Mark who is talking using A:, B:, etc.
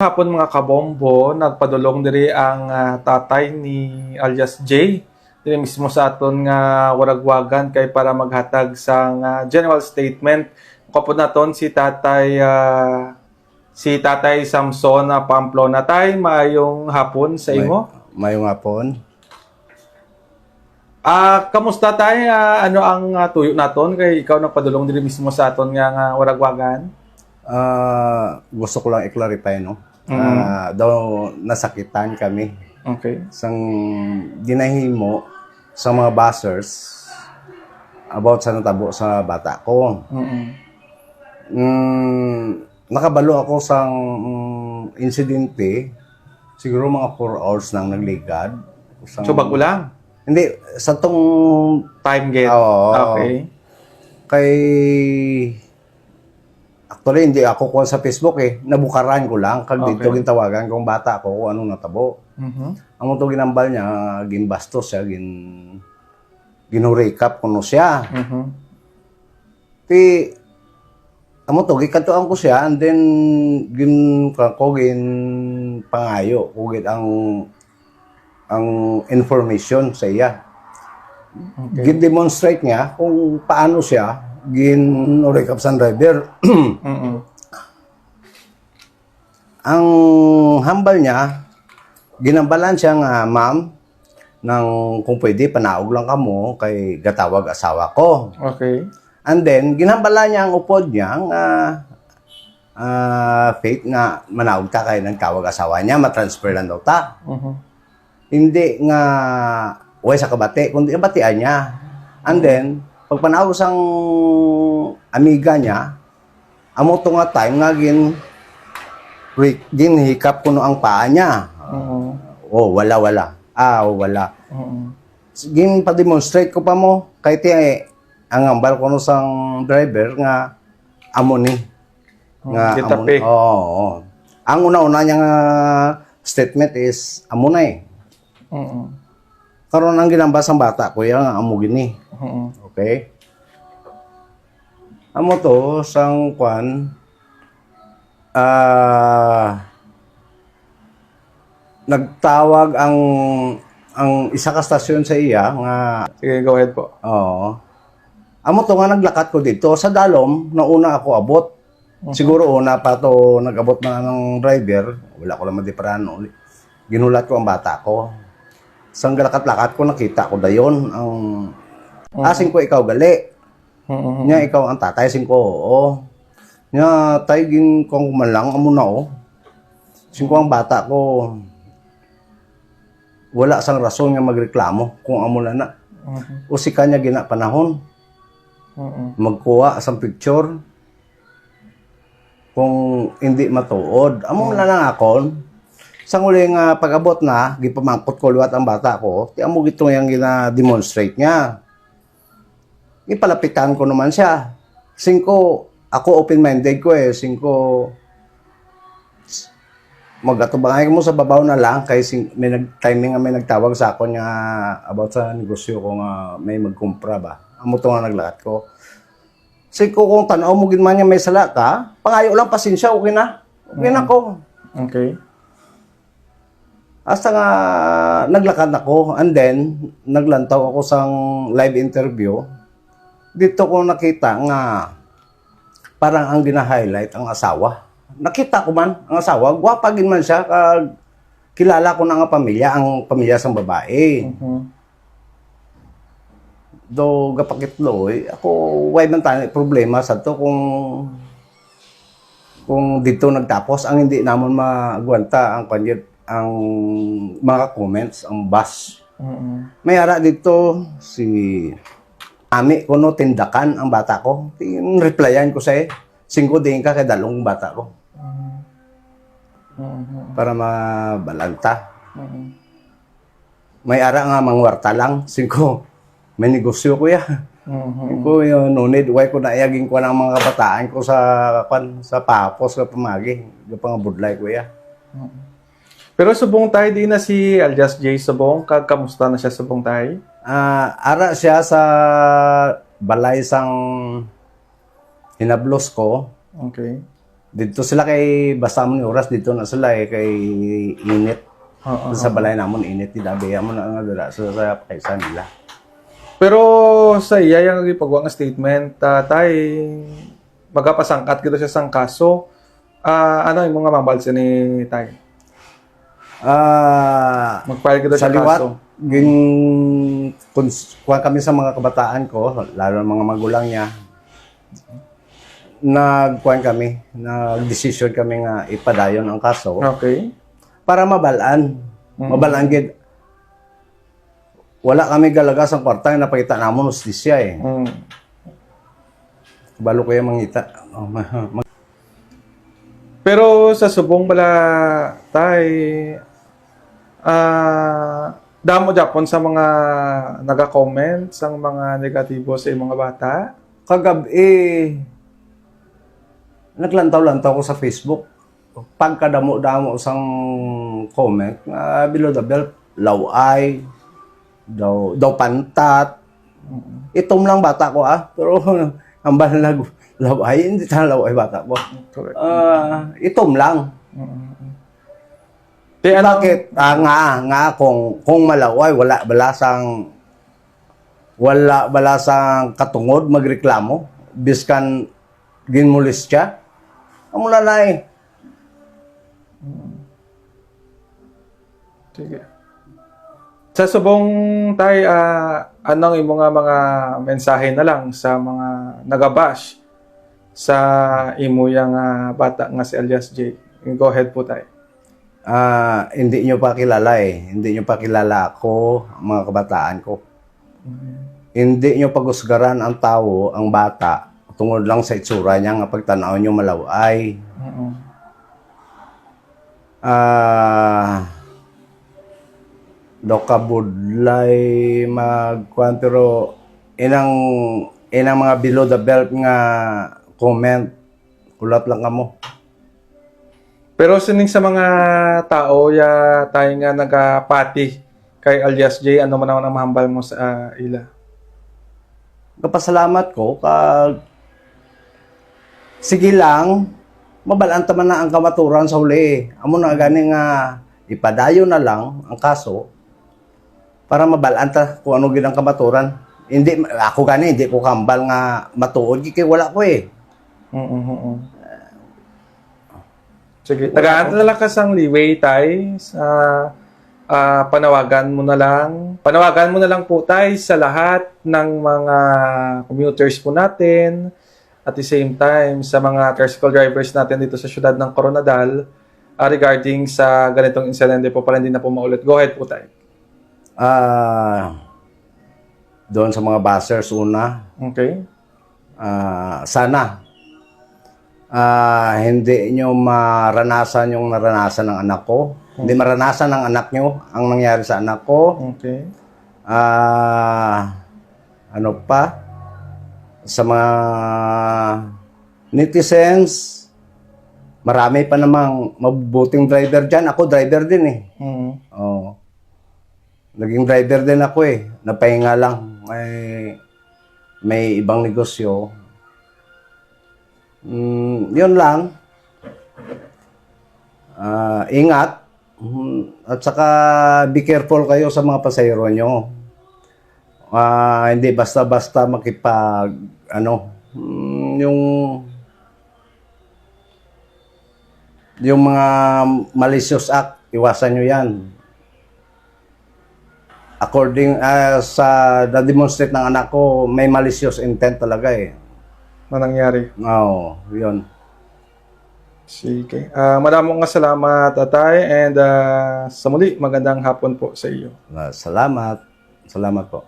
A: Hapon mga kabombo, nagpadulong diri ang ah, tatay ni alias J. Diri mismo sa aton nga waragwagan kay para maghatag sa nga general statement. Kapod naton si tatay ah, si tatay Samson na Pamplona tay maayong hapon sa imo.
B: May, mayong hapon.
A: Ah, kamusta tay? Ah, ano ang ah, tuyo naton kay ikaw nagpadulong diri mismo sa aton nga, nga waragwagan?
B: Ah, gusto ko lang i-clarify, no? Ah, daw nasakitan kami
A: Okay.
B: sang ginahimo sa mga buzzers about sa natabo sa bata ko.
A: Mm.
B: Mm, nakabalo ako sa mm, insidente siguro mga 4 hours nang nagligad. Sang-
A: So bago lang.
B: Hindi, sa tong
A: Time gate.
B: Oo.
A: Okay.
B: kay actually hindi ako kuha sa Facebook eh nabukaran ko lang kag dito
A: Okay.
B: gintawagan kung bata ko kung anong natabo
A: Mhm.
B: ang to ginambal niya ginbastos siya gin ginurekap kuno siya
A: Mhm.
B: ti amo to gikantuan ko siya and then gin ko gin pangayo ko gid ang ang information sa iya
A: Okay.
B: gin-demonstrate niya kung paano siya gin-recap sa driver.
A: Mhm.
B: Ang hambal niya, ginambalan siya nga, ma'am, ng kung pwede, panaog lang kamo kay gatawag asawa ko.
A: Okay.
B: And then, ginambala niya ang upod niya nga ah, faith nga manaog ta kay nagtawag asawa niya, matransfer lang daw ta.
A: Mhm.
B: hindi nga way sa kabate, kundi batian niya. And then, pag panahon sang amiga niya, amo to nga time nga gin ri- gin hikap kuno ang paa niya.
A: Mhm.
B: Oh, wala wala. Ah, oh, wala.
A: Mhm.
B: Gin pa-demonstrate ko pa mo kay ti ang ambal kuno sang driver nga amo ni nga
A: Di
B: amo. Oo. oo. Ang una-una niya nga statement is amo na eh.
A: Mhm.
B: karon ang ginambas ang bata ko yang amo gini
A: Mhm.
B: Okay? Amo to sang kwan ah nagtawag ang ang isa ka stasyon sa iya nga
A: Sige, go ahead po.
B: oo. Amo to nga naglakat ko dito sa dalom na una ako abot. Siguro una pa to nagabot na ng driver wala ko lang madiparano ginulat ko ang bata ko. Sang galakat-lakat ko nakita ko dayon ang asing ko ikaw gali.
A: Mhm.
B: nya ikaw ang tatay sing ko oo. Nya tay gin kong malang amo na oh. Sing ko ang bata ko. Wala sang rason nga magreklamo kung amo na na.
A: Mhm.
B: o si kanya gina panahon.
A: Mhm.
B: magkuha sa picture. Kung hindi matuod. Amo na lang akon. Sa uli nga pag-abot na gipamangkot ko luwat ang bata ko ti amo gito yang gina-demonstrate niya ipalapitan ko naman siya. Singko ako open-minded ko eh. Singko magatubangay mo sa babaw na lang. Kay sing, may nag timing nga may nagtawag sa ako nga about sa negosyo ko nga may magkumpra ba. Amo to nga naglakat ko. Singko kung tanaw mo gid man niya may sala ka pangayo lang pasensya okay na. Okay na ko.
A: Okay.
B: Hasta nga naglakad ako and then naglantaw ako sang live interview. Dito ko nakita nga parang ang gina-highlight ang asawa. Nakita ko man ang asawa, gwapa gid man siya kag kilala ko na nga pamilya, ang pamilya sang babae.
A: Mhm.
B: Do gapakitloy, ako way man tayo problema sa to kung kung dito nagtapos ang hindi namon magwanta ang panjit ang mga comments ang bus
A: Mhm.
B: may ara dito si Ami kuno tindakan ang bata ko. Tin replyan ko sa singko din ka kay dalong bata ko.
A: Mhm.
B: para mabalanta.
A: Mhm.
B: may ara nga mangwarta lang. Singko may negosyo ko ya.
A: Mhm.
B: ko yun no need. Why ko na iaging ko ng mga kabataan ko sa kwan sa papos sa pamagi. Yung pangabudlay ko ya.
A: Pero subong tayo di na si alias J. Subong kag kamusta na siya subong tayo?
B: Ah, ara siya sa balay sang hinablos ko
A: Okay.
B: Dito sila kay basta mo ni oras dito na sila eh kay init.
A: Oo.
B: Sa balay namon init di dabi mo na nga dira sa sa paisa nila.
A: Pero sa iya yung ipagawa nga statement, uh, tay magapasangkat kita siya sang kaso. Ah, ano yung mga mabalsa ni tay?
B: Ah,
A: Mag-file kita
B: sa
A: sa
B: liwat,
A: kaso.
B: gin kuha kami sa mga kabataan ko, lalo ng mga magulang niya. Nagkuhan kami, nag-decision kami nga ipadayon ang kaso
A: Okay.
B: para mabalaan. Mabalaan gid. Wala kami galaga sa kwarta nga napakita namon hustisya eh.
A: Mm.
B: Balo ko yung mangita. Oh, ma-
A: Pero sa subong bala tay ah damo Japon sa mga naga-comment sang mga negatibo sa mga bata.
B: Kagabi, naglantaw-lantaw ko sa Facebook. Pagkadamo-damo sang comment, nga below the belt, laway, daw, daw pantat. Itom lang bata ko ah. Pero ang balag, laway, hindi ta laway bata ko. Ah, itom lang.
A: Di ano,
B: Bakit? Ah, nga, nga, kung, kung malaway, wala balasang wala balasang katungod magreklamo biskan ginmulis siya amo lalay
A: Sige. Sa subong tay ah, anong imong nga mga mensahe na lang sa mga nagabash sa imo yang ah, bata nga si Alias J. Go ahead po tay.
B: Ah hindi nyo pa kilala eh. Hindi nyo pa kilala ako mga kabataan ko. Hindi nyo pagusgaran ang tao ang bata tungod lang sa itsura niya nga pagtanaw nyo malaway. Ah do ka budlay magkuan pero inang inang mga below the belt nga comment kulat lang kamo
A: Pero sining sa mga tao ya tayo nga nagapati kay Alias J, ano man naman ang mahambal mo sa ah, ila?
B: kapasalamat ko kag sige lang mabalanta man na ang kamaturan sa huli amo na gani nga ipadayo na lang ang kaso para mabalanta kung ano gid ang kamaturan hindi ako gani hindi ko kambal nga matuod kay wala ko eh
A: Mm-mm. Sige, tagaan na lang kasang liway tay sa ah, panawagan mo na lang. Panawagan mo na lang po tay sa lahat ng mga commuters po natin at the same time sa mga tricycle drivers natin dito sa syudad ng Coronadal ah, regarding sa ganitong insidente po para hindi na po maulit. Go ahead po tay.
B: Ah, doon sa mga bussers una,
A: Okay?
B: ah, sana ah, hindi nyo maranasan yung naranasan ng anak ko. Hindi maranasan ng anak nyo ang nangyari sa anak ko.
A: Okay.
B: Ah, ano pa? Sa mga netizens, marami pa namang mabubuting driver dyan. Ako driver din eh.
A: Mm.
B: Oo. Naging driver din ako eh. Napahinga lang. May, may ibang negosyo. Mm, yun lang. Ah, ingat. Mm, At saka be careful kayo sa mga pasahero nyo. Ah, hindi basta-basta makipag ano, mm, yung yung mga malicious act, iwasan nyo yan according uh, sa na-demonstrate ng anak ko, may malicious intent talaga eh.
A: Na nangyari.
B: Oo, yun.
A: Sige. Ah, maraming salamat, Tatay. And ah, sa muli, magandang hapon po sa iyo.
B: Uh, salamat. Salamat po.